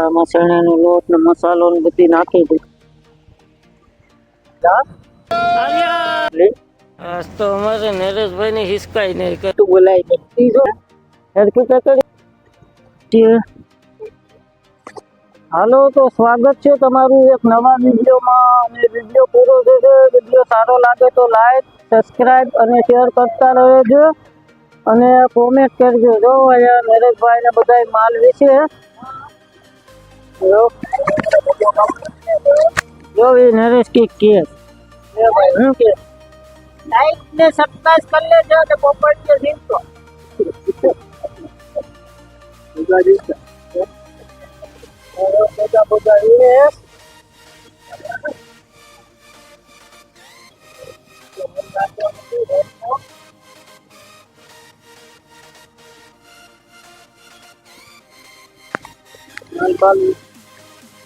આમાં લોટ ને મસાલો ને બધી નાખી દીધી આજ તો અમારે નરેશભાઈ ને હિસકાઈ નહીં કતું બોલાય હરકી કકડી હાલો તો સ્વાગત છે તમારું એક નવા વિડીયોમાં અને વિડીયો પૂરો થશે વિડીયો સારો લાગે તો લાઈક સબસ્ક્રાઇબ અને શેર કરતા રહેજો અને કોમેન્ટ કરજો જો અહીંયા નરેશભાઈ ને બધા માલ વિશે जो भी नरेश की केस हूं लाइक ने सब्सक्राइब कर ले जो तो पोपट के दिन को पूजा जी Thank you.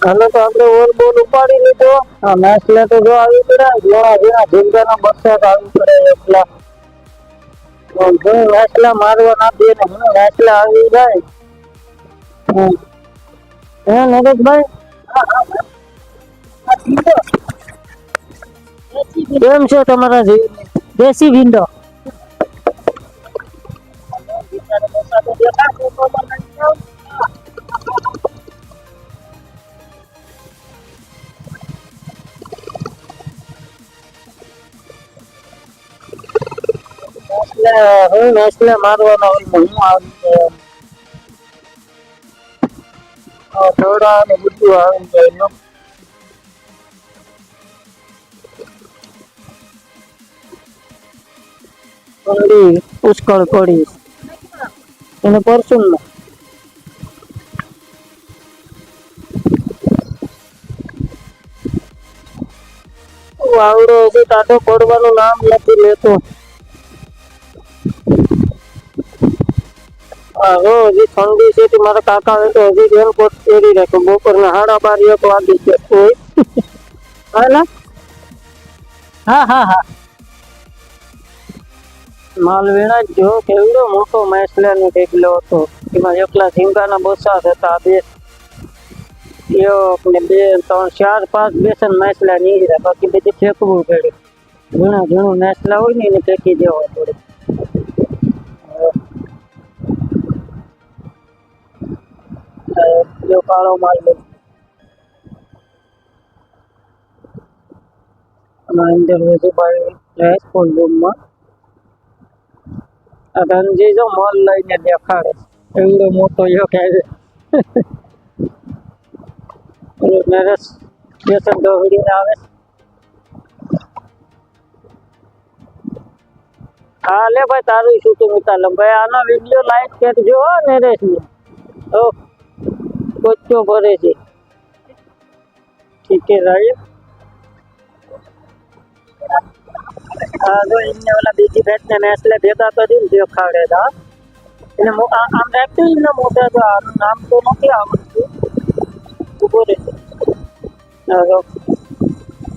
હાલો તો આપણે ઓર બોલ ઉપાડી લીધો આ મેચ લે તો જો આવી પડે જોવા જેના જીવડાના બસો આવી પડે એટલા હું વેસલા મારવા ના દે ને હું વેસલા આવી જાય હે નરેશભાઈ કેમ છે તમારા દેશી ભીંડો દેશી ભીંડો એટલે હું નેસલે મારવાનો હું આવી થોડા પુષ્કળ પડી એને પરસુન વાવડો હજી ટાટો પડવાનું નામ નથી લેતો હજી ઠંડી છે મારા કાકા હોય તો હજી રેનકોટ પહેરી રાખો બપોરના સાડા બાર એક વાગી છે હા હા હા હા માલવેણા જો કેવડો મોટો મેસલેનો ટેકલો હતો એમાં એકલા ઝીંગાના બોસા હતા બે એક ને બે ત્રણ ચાર પાંચ બેસન મેસલા નીકળ્યા બાકી બધી ફેંકવું પડ્યું ઘણા ઘણું મેસલા હોય ને એને ફેંકી દેવા પડે जो कालो माल ఇంటర్వ్యూస్ ప్లేస్ పొందుమ్మ అతను చేసే మాల్ లైన్ అండి అక్కడ ఎవడో మోటో కాదు మెరస్ స్టేషన్ దోహడి ఆమె હા લે ભાઈ તારું શું તું ઉતાર ભાઈ આનો વિડીયો લાઈક કરજો ને રેસ ઓકે बच्चों भरे છે ठीक है राइट આગો એમને ઓલા બીજી ભેટને નેસલે ભેગા તો દીન જો ખાડે દા એને આમ રાખતો એમને મોટા તો આનું નામ તો નથી આવડતું ઉભો રહે આગો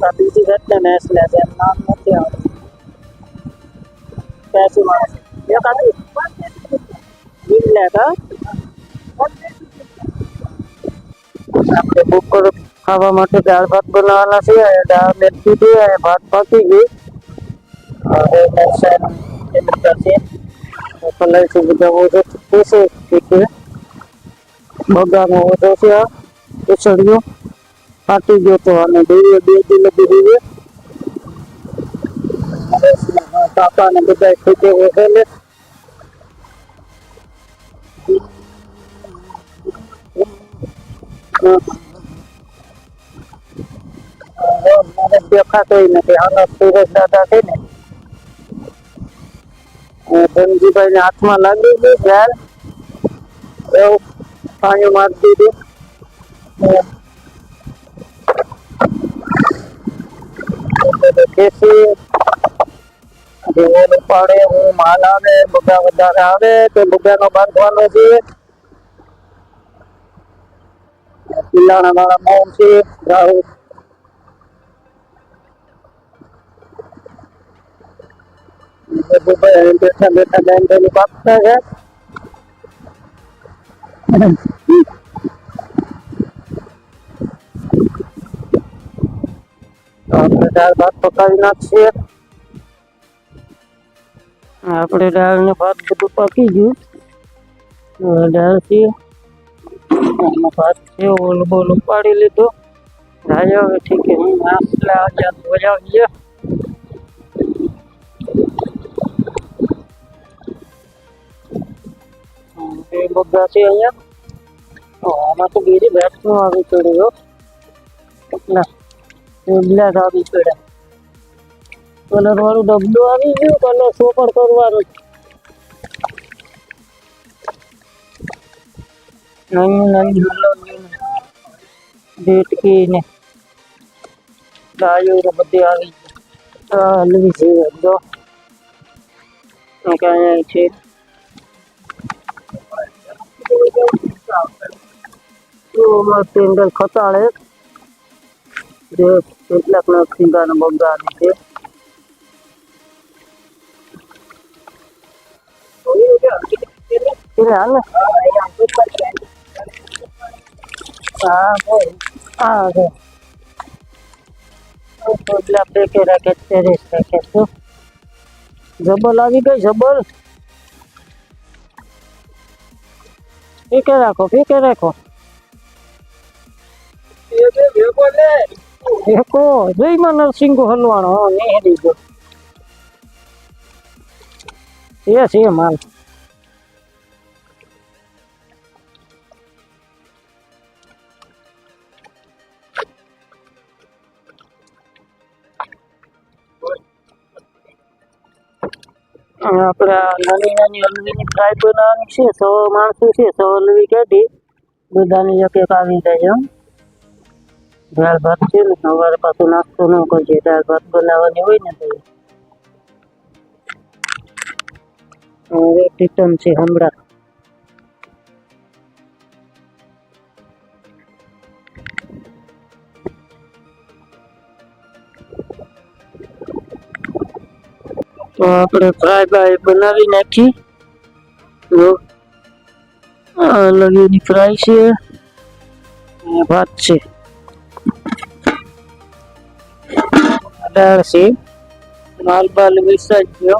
આ બીજી ભેટને નેસલે છે નામ નથી આવડતું पैसे मारे ये काफी बिल लेता આપણે બુક કરો ખાવા માટે દાળ ભાત બનાવવાના છે દાળ મેં કીધી અને ભાત પાકી ગઈ હવે દર્શન એ બધા છે કલર છે બધા ઓછો ચૂકવે છે ઠીક બગાનો ઓછો છે આ ઉછળ્યો ફાટી ગયો તો અને દઈએ બે કિલો દીધી ગયો કાકા ને બધા ખેતે ઓછો મને દેખાતોય નથી પાડે હું માલ આવે બધા વધારે આવે તો બગાનો બાંધવાનો છે Ilanamara Monte, Raul. આપણે દાળ ને Apa બધું પાકી ગયું દાળ છીએ ઉપાડી લીધો ઓલું બોલું પાડી લીધું રાજા હવે ઠીક બજાવીએ અહીંયા આમાં તો ગીરી આવી પડ્યો આવી પડ્યા કલર વાળું ડબલું આવી ગયું કલર સોપર કરવાનું डेट की ने लायो बदे आ गई हल भी से दो क्या है छे तो बस टेंडर खताले જે કેટલાક ના ખીંડા ને બગડા ને છે એટલે હાલ ને ಆಗ રોટલા બે કેરા કે તેરેસ રાખે તો જબલ આવી ગઈ જબલ ફીકે રાખો ફીકે રાખો ફેંકો જોઈ માં નરસિંહ હલવાણો નહીં હરી ગયો એ છે માલ આપણા નાની નાની હલવીની ફ્રાય બનાવવાની છે સો માણસો છે સો હલવી કાઢી બધાની એક એક આવી જાય એમ દાળ ભાત છે ને સવારે પાછું નાસ્તો ન કરજે દાળ ભાત બનાવવાની હોય ને તો હવે ટીટન છે હમણાં તો આપણે ફાઈ બાઈ બનાવી નાખી તો આ લણી ફાઈ છે એ વાત છે આદરસિંહ નાલપા લવિસજ જો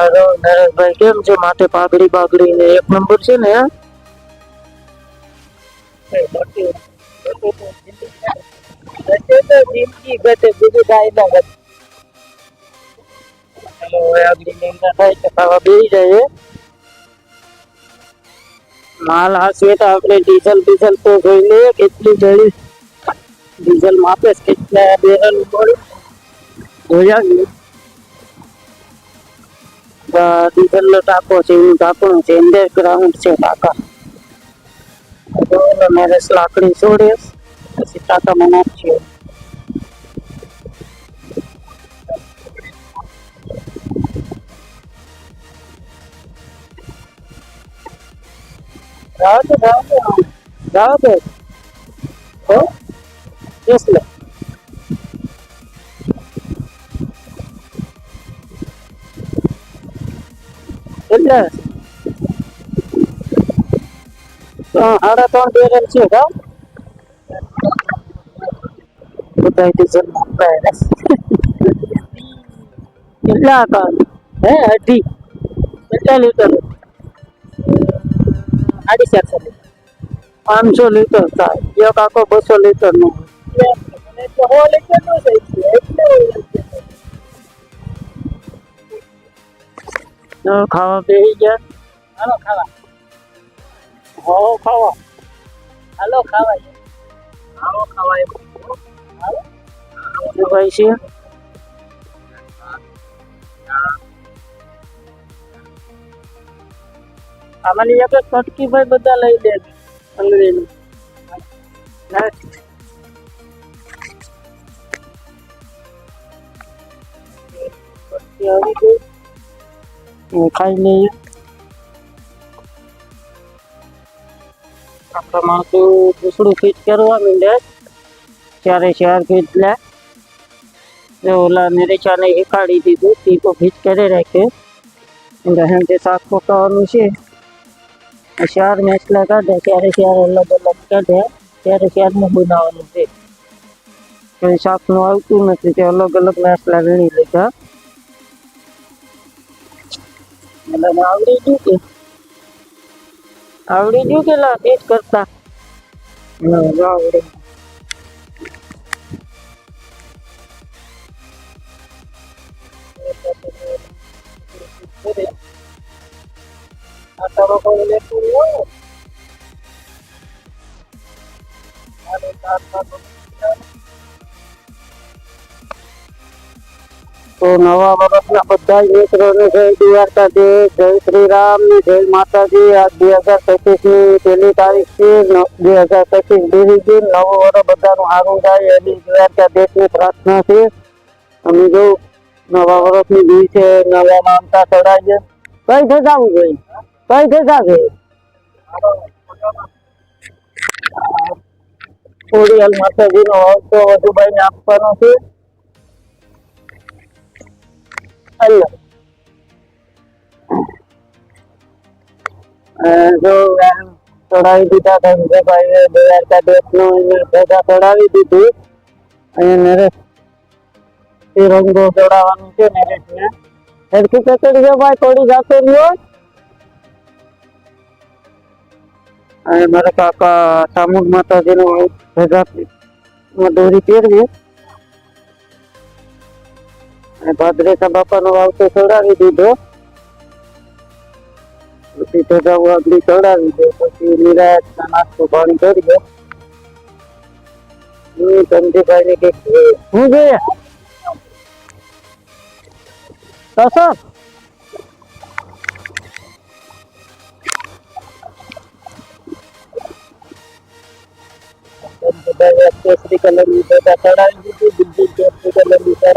આરો દરેક ભાઈ કે જે માથે પાગડી પાગડી ને એક નંબર છે ને તો ઓકે તો જીની ગતે ગુડાઈ તો માલ હાંસવે તો આપણે ડીઝલ ડીઝલ તો જોઈ લઈએ કેટલી જડી ડીઝલ માપે કેટલા બેરલ ઉપર જોયા ડીઝલ નો ટાંકો છે એનું ઢાંકણું છે અંદર ગ્રાઉન્ડ છે ટાંકા મેરેજ લાકડી છોડીશ પછી ટાંકામાં નાખીએ ராம ராம ராம ஓ பேசல என்ன ఆడతో இல்ல కదా గుడ్డైటిస్ వైరస్ ఇలా સાડી ચારસો લીટર પાંચસો લીટર થાય એક આખો બસો લીટર નો ખાવા બેસી ગયા હાલો ખાવા હો ખાવા હાલો ખાવા હાલો ખાવા એમ ભાઈ છે આમાંની એક કટકી ભાઈ બધા લઈ લે અંગ્રેજી આવી ગઈ ખાઈ લઈએ આપણા માણસો ઘૂસડું ફીટ કરવા માંડે ચારે ચાર ફીટ લે ઓલા નિરેચાને હિકાડી દીધું તીકો ફીટ કરી રાખ્યો એટલે હેન્ડે સાફ કરવાનું છે హుషారుగా వేసినాక క్యారీ క్యారీలో లెక్కటే క్యారీ క్యారీ ముగ్గురు ఉంది షాప్ను આવતું નથી તે અલગ અલગ નાસ્તા વેણી લીધા એટલે આવડી ગયું કે આવડી ગયું કે લાપીટ કરતા આવડે ચાલો તો લેતું હોય નવા વર્ષના બધા મિત્રોને જય દ્વારકા જય શ્રી રામ જય માતાજી આજ બે હજાર પચીસની પહેલી તારીખ છે બે હજાર પચીસ બીજી જૂન નવું વર્ષ બધાનું સારું થાય એની દ્વારકા દેશની પ્રાર્થના છે અમે જો નવા વર્ષની બી છે નવા માનતા ચડાવીએ કઈ જગાવું જોઈએ કઈ કઈ છે થોડી હાલ માતાજી નો તો વધુભાઈ ને આપવાનો છે હલો જો ચડાવી દીધા ધનજીભાઈ દ્વારકા દેશ નું ભેગા ચડાવી દીધું અને નરેશ તિરંગો જોડાવાનું છે નરેશ ને સરખી કચડી ભાઈ થોડી જાતે રહ્યો અને મારા કાકા ચામુંડ માતાજીનું ધજા દોરી પહેરવી અને ભાદ્રેકા બાપાનો વાવતો ચડાવી દીધો પછી ધજા આગળ ચડાવી દે પછી નિરાયતના નાસ્તો પાણી કરી દો હું ધનજીભાઈ ને કઈક હું ગયા ఎస్ఎస్డి కలర్ కట్టడానికి విద్యుత్ కలర్ ఇతర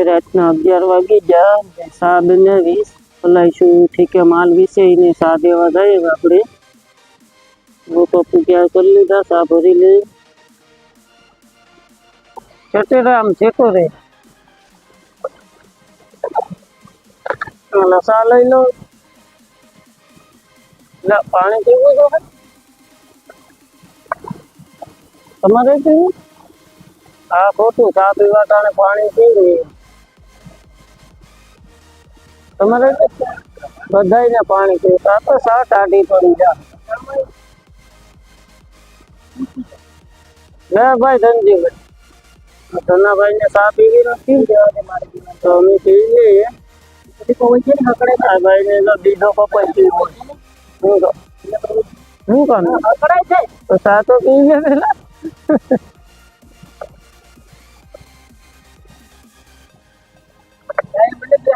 છે રાતના અગિયાર વાગે જા સા બંને વીસ પલાઈશું ઠીકે માલ વિસેને સા દેવા જાય આપણે ગોપપ તૈયાર કરી લીધા સા ભરી લે ચટેરામ છેકો રે સા લઈ લો પાણી પીવું તો તમારે પીવું આ ખોટું સા પીવા કારણે પાણી પીવું તમારે બધાને પાણી પીવું આ તો સાત આઢી પડી જા ના ભાઈ ધનજીભાઈ ધનાભાઈ ને સા પીવી નથી તો અમે પીવી લઈએ ભાઈ ને તો દીધો કપાઈ પીવો હું હું કોને તો સા તો પીવી લે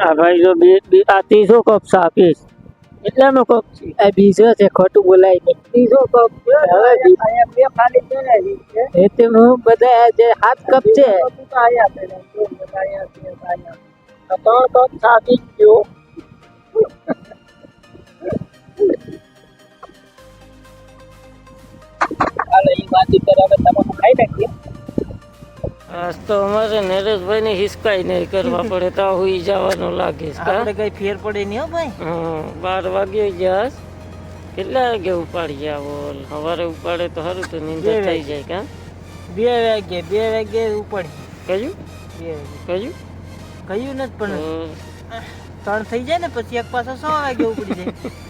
ના ભાઈ જો બે બે આ ત્રીસો કપ છે આપીશ કેટલાનો કપ છે આ બીજો છે ખોટું બોલાય નહીં ત્રીસો કપ છે હવે બે ખાલી છે ને એ તે હું બધા જે હાથ કપ છે ત્રણ કપ સાબી ગયો આ રહી વાત પર હવે તમાકુ ખાઈ નાખીએ આજ તો અમારે નરેશભાઈ ને હિસકાઈ નહીં કરવા પડે તો હુઈ જવાનો લાગે આપણે કઈ ફેર પડે નહીં હો ભાઈ હા બાર વાગે ગયા કેટલા વાગે ઉપાડી આવો સવારે ઉપાડે તો સારું તો નિંદર થઈ જાય કા બે વાગે બે વાગે ઉપાડી કયું બે કયું કયું નથી પણ ત્રણ થઈ જાય ને પછી એક પાછો સો વાગે ઉપડી જાય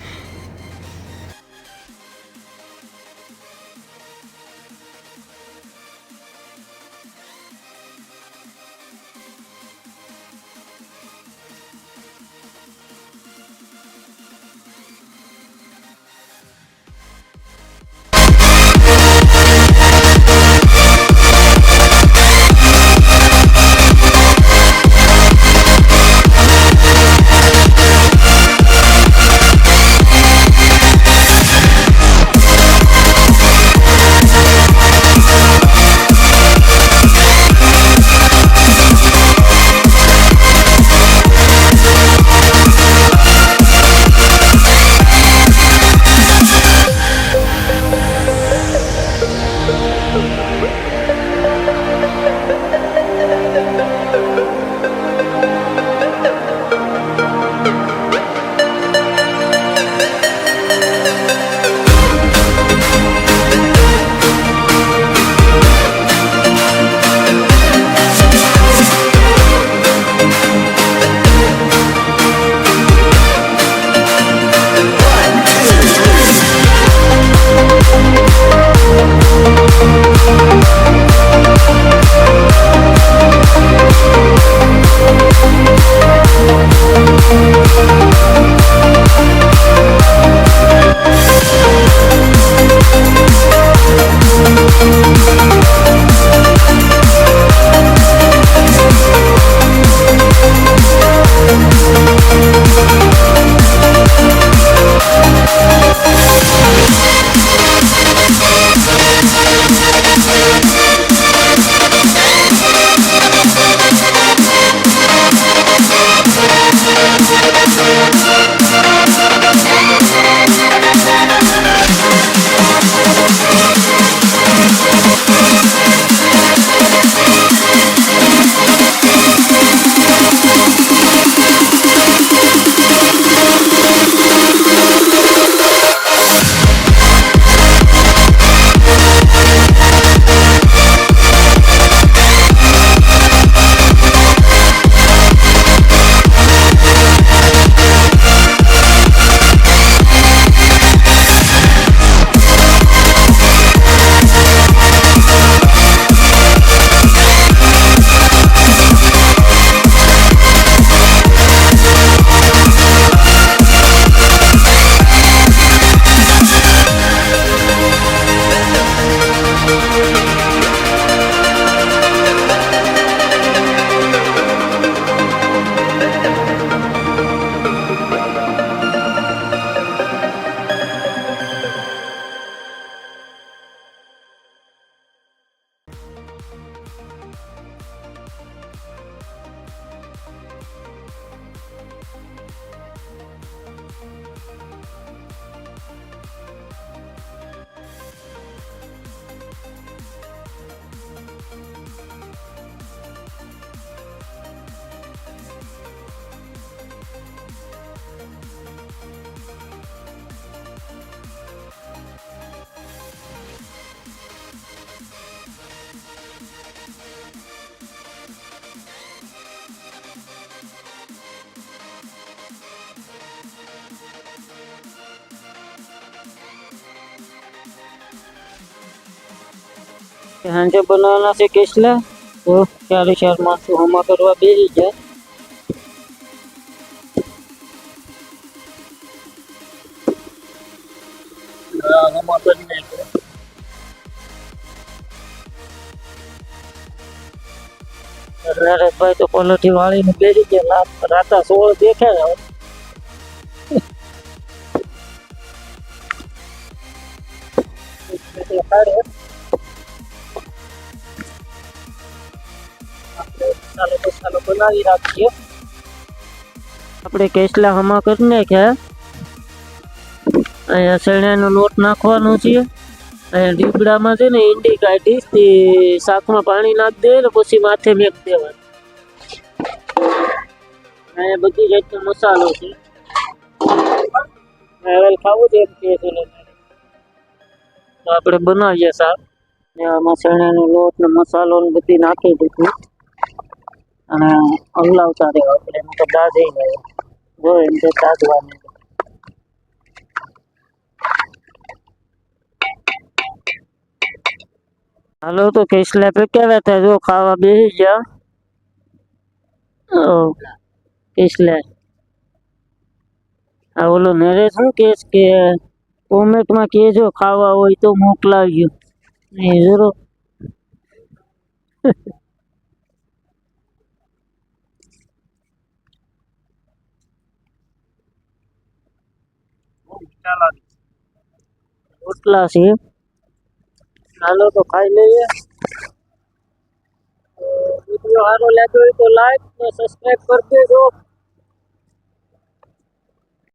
हांजे बनाना से केसला तो चार चार मास हम करवा दे दीजिए भाई तो पॉलिटी वाली ने बेरी के ना राता सो देखे ना આલે તો સાલો બનાવી રાખીએ આપણે કેસલા હમ કરને કે એ અસણાનો લોટ નાખવાનું છે એ ડીબડામાં છે ને ઈંડી કાટી છે સાખમાં પાણી ના દે લે પછી માથે ભેગ દેવા એ બધી જે મસાલો છે મેં ખાવું છે કે કેસને મા આપણે બનાવીએ સા આમાં અસણાનો લોટ ને મસાલો ને બધી નાખી દીધી અને હલાવતા રહેવા એટલે એનું તો દાઝી જાય જો એમ તો દાઝવાની હાલો તો કેસ પે કેવા થાય જો ખાવા બેસી ગયા કેસલા આ ઓલો નરે શું કેસ કે કોમેન્ટમાં કેજો ખાવા હોય તો મોકલાવજો નહીં જરૂર રોટલા છે ચાલો તો ખાઈ લઈએ વિડીયો સારો લાગ્યો હોય તો લાઈક ને સબસ્ક્રાઈબ કરી દેજો